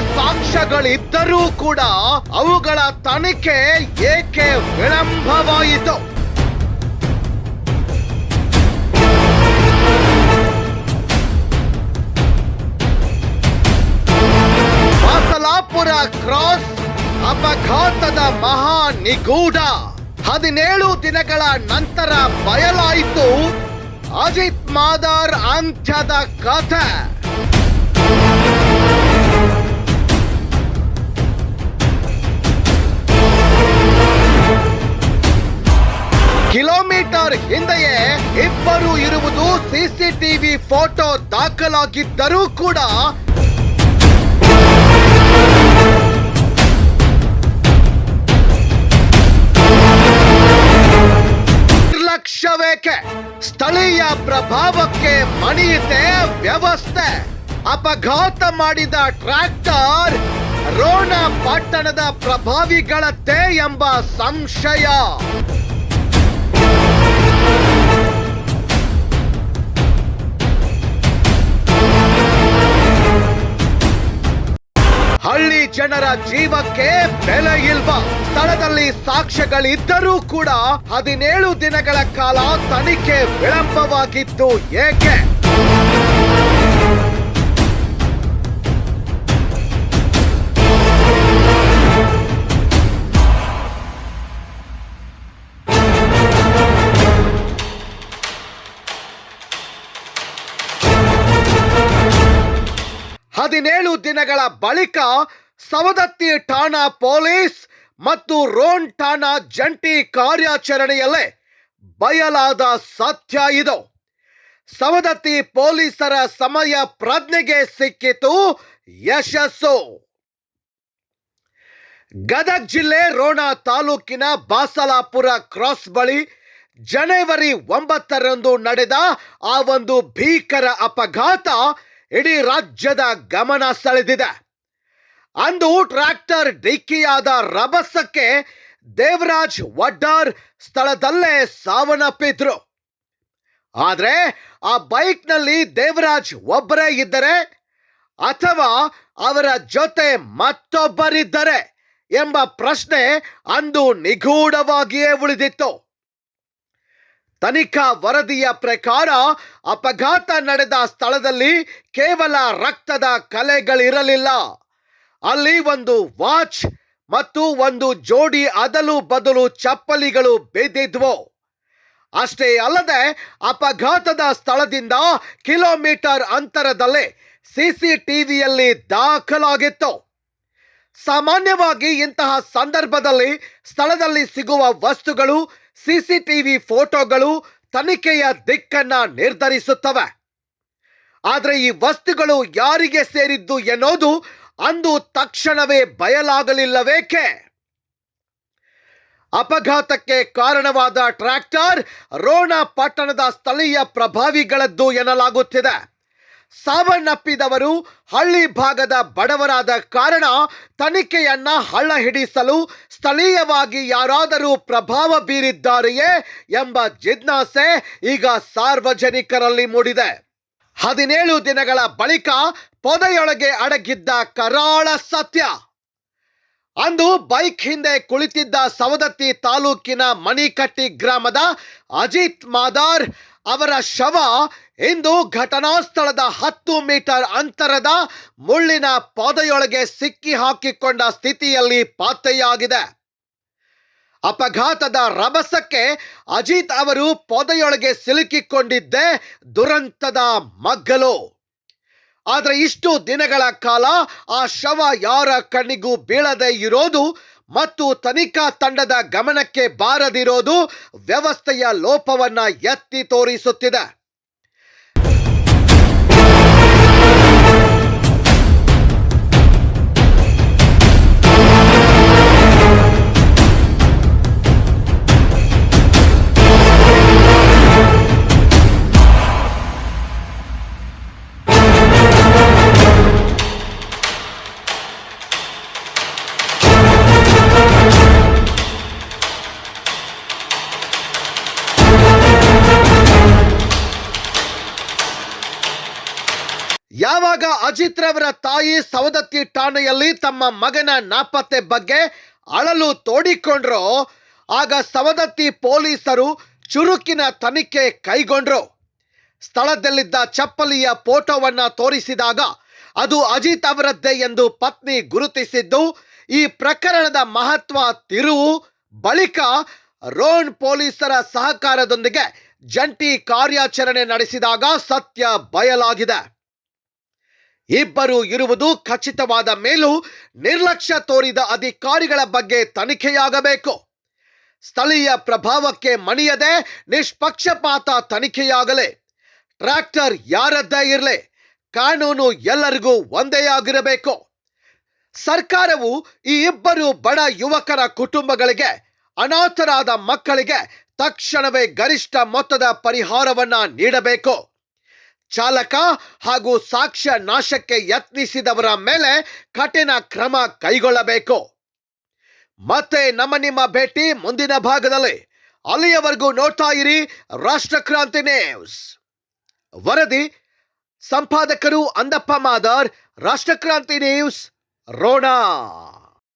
ಸಾಕ್ಷ್ಯಗಳಿದ್ದರೂ ಕೂಡ ಅವುಗಳ ತನಿಖೆ ಏಕೆ ವಿಳಂಬವಾಯಿತು? ಬಸಲಾಪುರ ಕ್ರಾಸ್ ಅಪಘಾತದ ಮಹಾ ನಿಗೂಢ. ಹದಿನೇಳು ದಿನಗಳ ನಂತರ ಬಯಲಾಯಿತು ಅಜಿತ್ ಮಾದಾರ್ ಅಂತ್ಯದ ಕಥೆ. ಸಿಸಿಟಿವಿ ಫೋಟೋ ದಾಖಲಾಗಿದ್ದರೂ ಕೂಡ ನಿರ್ಲಕ್ಷ್ಯವೇಕೆ. ಸ್ಥಳೀಯ ಪ್ರಭಾವಕ್ಕೆ ಮಣಿಯಿತೆ ವ್ಯವಸ್ಥೆ. ಅಪಘಾತ ಮಾಡಿದ ಟ್ರ್ಯಾಕ್ಟರ್ ರೋಣ ಪಟ್ಟಣದ ಪ್ರಭಾವಿಗಳತ್ತೇ ಎಂಬ ಸಂಶಯ. ಜನರ ಜೀವಕ್ಕೆ ಬೆಲೆ ಇಲ್ವ? ಸ್ಥಳದಲ್ಲಿ ಸಾಕ್ಷ್ಯಗಳಿದ್ದರೂ ಕೂಡ ಹದಿನೇಳು ದಿನಗಳ ಕಾಲ ತನಿಖೆ ವಿಳಂಬವಾಗಿದ್ದು ಏಕೆ? ಹದಿನೇಳು ದಿನಗಳ ಬಳಿಕ ಸವದತ್ತಿ ಠಾಣಾ ಪೊಲೀಸ್ ಮತ್ತು ರೋನ್ ಠಾಣಾ ಜಂಟಿ ಕಾರ್ಯಾಚರಣೆಯಲ್ಲೇ ಬಯಲಾದ ಸತ್ಯ ಇದು. ಸವದತ್ತಿ ಪೊಲೀಸರ ಸಮಯ ಪ್ರಜ್ಞೆಗೆ ಸಿಕ್ಕಿತು ಯಶಸ್ಸು. ಗದಗ ಜಿಲ್ಲೆ ರೋಣ ತಾಲೂಕಿನ ಬಾಸಲಾಪುರ ಕ್ರಾಸ್ ಬಳಿ ಜನವರಿ ಒಂಬತ್ತರಂದು ನಡೆದ ಆ ಒಂದು ಭೀಕರ ಅಪಘಾತ ಇಡೀ ರಾಜ್ಯದ ಗಮನ ಸೆಳೆದಿದೆ. ಅಂದು ಟ್ರ್ಯಾಕ್ಟರ್ ಡಿಕ್ಕಿಯಾದ ರಭಸಕ್ಕೆ ದೇವರಾಜ್ ವಡ್ಡಾರ್ ಸ್ಥಳದಲ್ಲೇ ಸಾವನ್ನಪ್ಪಿದ್ರು. ಆದರೆ ಆ ಬೈಕ್ನಲ್ಲಿ ದೇವರಾಜ್ ಒಬ್ಬರೇ ಇದ್ದರೆ ಅಥವಾ ಅವರ ಜೊತೆ ಮತ್ತೊಬ್ಬರಿದ್ದರೆ ಎಂಬ ಪ್ರಶ್ನೆ ಅಂದು ನಿಗೂಢವಾಗಿಯೇ ಉಳಿದಿತ್ತು. ತನಿಖಾ ವರದಿಯ ಪ್ರಕಾರ ಅಪಘಾತ ನಡೆದ ಸ್ಥಳದಲ್ಲಿ ಕೇವಲ ರಕ್ತದ ಕಲೆಗಳಿರಲಿಲ್ಲ. ಅಲ್ಲಿ ಒಂದು ವಾಚ್ ಮತ್ತು ಒಂದು ಜೋಡಿ ಅದಲು ಬದಲು ಚಪ್ಪಲಿಗಳು ಬಿದ್ದಿದ್ವು ಅಷ್ಟೇ ಅಲ್ಲದೆ ಅಪಘಾತದ ಸ್ಥಳದಿಂದ ಕಿಲೋಮೀಟರ್ ಅಂತರದಲ್ಲೇ ಸಿಸಿಟಿವಿಯಲ್ಲಿ ದಾಖಲಾಗಿತ್ತು. ಸಾಮಾನ್ಯವಾಗಿ ಇಂತಹ ಸಂದರ್ಭದಲ್ಲಿ ಸ್ಥಳದಲ್ಲಿ ಸಿಗುವ ವಸ್ತುಗಳು, ಸಿಸಿಟಿವಿ ಫೋಟೋಗಳು ತನಿಖೆಯ ದಿಕ್ಕನ್ನ ನಿರ್ಧರಿಸುತ್ತವೆ. ಆದರೆ ಈ ವಸ್ತುಗಳು ಯಾರಿಗೆ ಸೇರಿದ್ದು ಎನ್ನುವುದು ಅಂದು ತಕ್ಷಣವೇ ಬಯಲಾಗಲಿಲ್ಲವೇಕೆ? ಅಪಘಾತಕ್ಕೆ ಕಾರಣವಾದ ಟ್ರ್ಯಾಕ್ಟರ್ ರೋಣ ಪಟ್ಟಣದ ಸ್ಥಳೀಯ ಪ್ರಭಾವಿಗಳದ್ದು ಎನ್ನಲಾಗುತ್ತಿದೆ. ಸಾವನ್ನಪ್ಪಿದವರು ಹಳ್ಳಿ ಭಾಗದ ಬಡವರಾದ ಕಾರಣ ತನಿಖೆಯನ್ನ ಹಳ್ಳ ಹಿಡಿಸಲು ಸ್ಥಳೀಯವಾಗಿ ಯಾರಾದರೂ ಪ್ರಭಾವ ಬೀರಿದ್ದಾರೆಯೇ ಎಂಬ ಜಿಜ್ಞಾಸೆ ಈಗ ಸಾರ್ವಜನಿಕರಲ್ಲಿ ಮೂಡಿದೆ. ಹದಿನೇಳು ದಿನಗಳ ಬಳಿಕ ಪೊದೆಯೊಳಗೆ ಅಡಗಿದ್ದ ಕರಾಳ ಸತ್ಯ. ಅಂದು ಬೈಕ್ ಹಿಂದೆ ಕುಳಿತಿದ್ದ ಸವದತ್ತಿ ತಾಲೂಕಿನ ಮಣಿಕಟ್ಟಿ ಗ್ರಾಮದ ಅಜಿತ್ ಮಾದಾರ್ ಅವರ ಶವ ಇಂದು ಘಟನಾ ಸ್ಥಳದ ಹತ್ತು ಮೀಟರ್ ಅಂತರದ ಮುಳ್ಳಿನ ಪೊದೆಯೊಳಗೆ ಸಿಕ್ಕಿ ಹಾಕಿಕೊಂಡ ಸ್ಥಿತಿಯಲ್ಲಿ ಪತ್ತೆಯಾಗಿದೆ ಅಪಘಾತದ ರಭಸಕ್ಕೆ ಅಜಿತ್ ಅವರು ಪೊದೆಯೊಳಗೆ ಸಿಲುಕಿಕೊಂಡಿದ್ದೇ ದುರಂತದ ಮಗ್ಗಲು. ಆದರೆ ಇಷ್ಟು ದಿನಗಳ ಕಾಲ ಆ ಶವ ಯಾರ ಕಣ್ಣಿಗೂ ಬೀಳದೆ ಇರೋದು ಮತ್ತು ತನಿಖಾ ತಂಡದ ಗಮನಕ್ಕೆ ಬಾರದಿರೋದು ವ್ಯವಸ್ಥೆಯ ಲೋಪವನ್ನ ಎತ್ತಿ ತೋರಿಸುತ್ತಿದೆ. ಯಾವಾಗ ಅಜಿತ್ ರವರ ತಾಯಿ ಸವದತ್ತಿ ಠಾಣೆಯಲ್ಲಿ ತಮ್ಮ ಮಗನ ನಾಪತ್ತೆ ಬಗ್ಗೆ ಅಳಲು ತೋಡಿಕೊಂಡ್ರೋ, ಆಗ ಸವದತ್ತಿ ಪೊಲೀಸರು ಚುರುಕಿನ ತನಿಖೆ ಕೈಗೊಂಡ್ರು. ಸ್ಥಳದಲ್ಲಿದ್ದ ಚಪ್ಪಲಿಯ ಫೋಟೋವನ್ನು ತೋರಿಸಿದಾಗ ಅದು ಅಜಿತ್ ಅವರದ್ದೇ ಎಂದು ಪತ್ನಿ ಗುರುತಿಸಿದ್ದು, ಈ ಪ್ರಕರಣದ ಮಹತ್ವ ತಿರುವು ಬಳಿಕ ರೋಣ್ ಪೊಲೀಸರ ಸಹಕಾರದೊಂದಿಗೆ ಜಂಟಿ ಕಾರ್ಯಾಚರಣೆ ನಡೆಸಿದಾಗ ಸತ್ಯ ಬಯಲಾಗಿದೆ. ಇಬ್ಬರು ಇರುವುದು ಖಚಿತವಾದ ಮೇಲೂ ನಿರ್ಲಕ್ಷ್ಯ ತೋರಿದ ಅಧಿಕಾರಿಗಳ ಬಗ್ಗೆ ತನಿಖೆಯಾಗಬೇಕು. ಸ್ಥಳೀಯ ಪ್ರಭಾವಕ್ಕೆ ಮಣಿಯದೆ ನಿಷ್ಪಕ್ಷಪಾತ ತನಿಖೆಯಾಗಲಿ. ಟ್ರ್ಯಾಕ್ಟರ್ ಯಾರದ್ದೇ ಇರಲಿ, ಕಾನೂನು ಎಲ್ಲರಿಗೂ ಒಂದೇ ಆಗಿರಬೇಕು. ಸರ್ಕಾರವು ಈ ಇಬ್ಬರು ಬಡ ಯುವಕರ ಕುಟುಂಬಗಳಿಗೆ, ಅನಾಥರಾದ ಮಕ್ಕಳಿಗೆ ತಕ್ಷಣವೇ ಗರಿಷ್ಠ ಮೊತ್ತದ ಪರಿಹಾರವನ್ನ ನೀಡಬೇಕು. ಚಾಲಕ ಹಾಗೂ ಸಾಕ್ಷ್ಯ ನಾಶಕ್ಕೆ ಯತ್ನಿಸಿದವರ ಮೇಲೆ ಕಠಿಣ ಕ್ರಮ ಕೈಗೊಳ್ಳಬೇಕು. ಮತ್ತೆ ನಮ್ಮ ನಿಮ್ಮ ಭೇಟಿ ಮುಂದಿನ ಭಾಗದಲ್ಲಿ. ಅಲ್ಲಿಯವರೆಗೂ ನೋಡ್ತಾ ಇರಿ ರಾಷ್ಟ್ರಕ್ರಾಂತಿ ನ್ಯೂಸ್. ವರದಿ, ಸಂಪಾದಕರು ಅಂದಪ್ಪ ಮಾದರ್ ರಾಷ್ಟ್ರಕ್ರಾಂತಿ ನ್ಯೂಸ್, ರೋಣ.